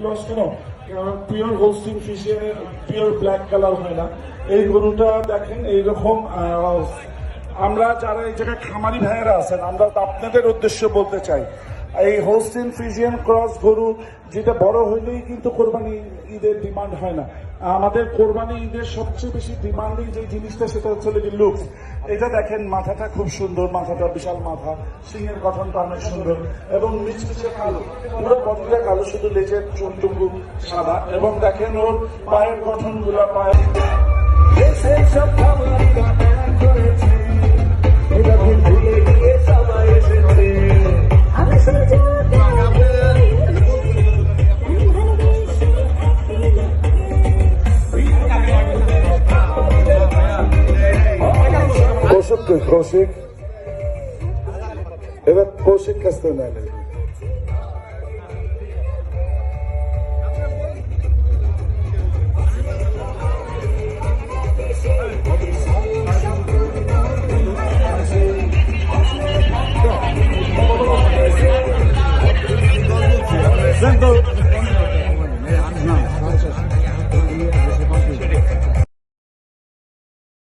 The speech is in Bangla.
ক্রস কেন পিওর হোলসিং ফিশে পিওর ব্ল্যাক কালার হয় না। এই গরুটা দেখেন এইরকম রকম আমরা যারা এই জায়গায় খামারি ভাইয়েরা আছেন, আমরা আপনাদের উদ্দেশ্য বলতে চাই, এই হোলস্টিন ফিজিয়ান ক্রস গরু, যেটা বড় হইলেই কিন্তু কোরবানি ঈদের ডিমান্ড হয় না। আমাদের কোরবানি ঈদের সবচেয়ে বেশি ডিমান্ডিং যে জিনিসটা, সেটা হচ্ছে লুকস এটা দেখেন, মাথাটা খুব সুন্দর, মাথাটা বিশাল মাথা, সিংহের গঠনটা অনেক সুন্দর এবং মিচমিচে কালো। পুরো বডিটা কালো, শুধু লেজের চুনটুকু সাদা। এবং দেখেন ওর পায়ের গঠনগুলো, পায়ের شق الكروشيه Evet, poşet kastaneli. Sen de